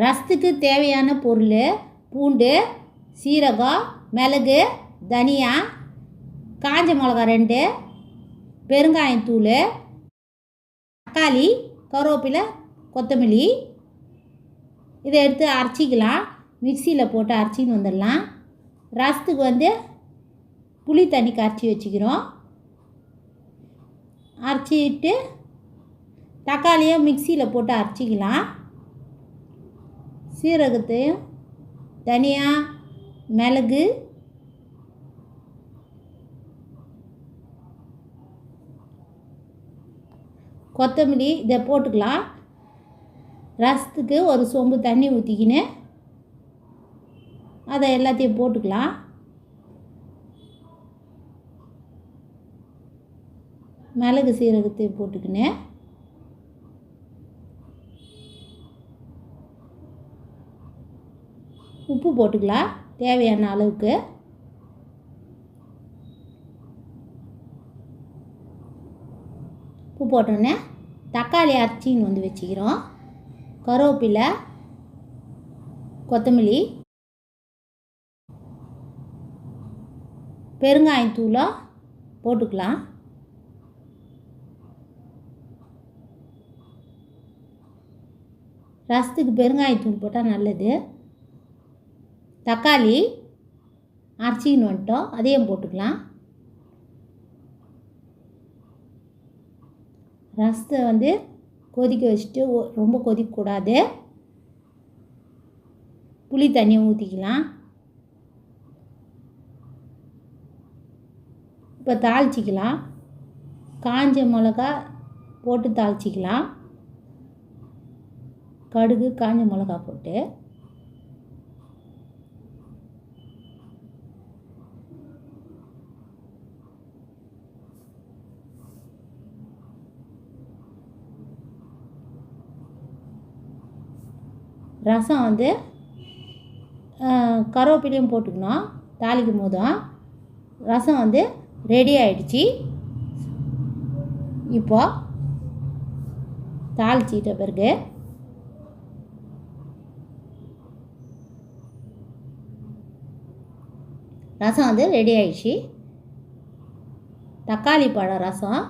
ரசத்துக்கு தேவையான பொருள் பூண்டு சீரகம் மிளகு தனியா காஞ்ச மிளகா ரெண்டு பெருங்காயத்தூள் தக்காளி கருவேப்பிலை கொத்தமல்லி. இதை எடுத்து அரைச்சிக்கலாம். மிக்சியில் போட்டு அரைச்சின்னு வந்துடலாம். ரசத்துக்கு வந்து புளி தண்ணி கரைச்சி வச்சுக்கிறோம். அரைச்சிட்டு தக்காளியும் மிக்சியில் போட்டு அரைச்சிக்கலாம். சீரகத்தையும் தனியா மிளகு கொத்தமல்லி இதை போட்டுக்கலாம். ரசத்துக்கு ஒரு சொம்பு தண்ணி ஊற்றிக்கின்னு அதை எல்லாத்தையும் போட்டுக்கலாம். மிளகு சீரகத்தையும் போட்டுக்கின்னு உப்பு போட்டுக்கலாம். தேவையான அளவுக்கு. உப்பு போட்டோன்னே தக்காளி அரைச்சின்னு வந்து வச்சுக்கிறோம். கருவேப்பிலை கொத்தமல்லி பெருங்காயத்தூளை போட்டுக்கலாம். ரசத்துக்கு பெருங்காயத்தூள் போட்டால் நல்லது. தக்காளி அரைச்சின்னு வந்துட்டோம். அதையும் போட்டுக்கலாம். ரசத்தை வந்து கொதிக்க வச்சுட்டு ஒ- ரொம்ப கொதிக்கக்கூடாது. புளி தண்ணியை ஊற்றிக்கலாம் இப்போ தாளிச்சிக்கலாம். காஞ்ச மிளகா போட்டு தாளிச்சிக்கலாம். கடுகு காஞ்ச மிளகா போட்டு. ரசம் வந்து கருவேப்பிலையும் போட்டுக்கணும். தாளிக்கும் போதும் ரசம் வந்து ரெடி ஆயிடுச்சு. இப்போ தாளிச்சிட்ட பிறகு ரசம் வந்து ரெடி ஆயிடுச்சு. தக்காளி பழம் ரசம்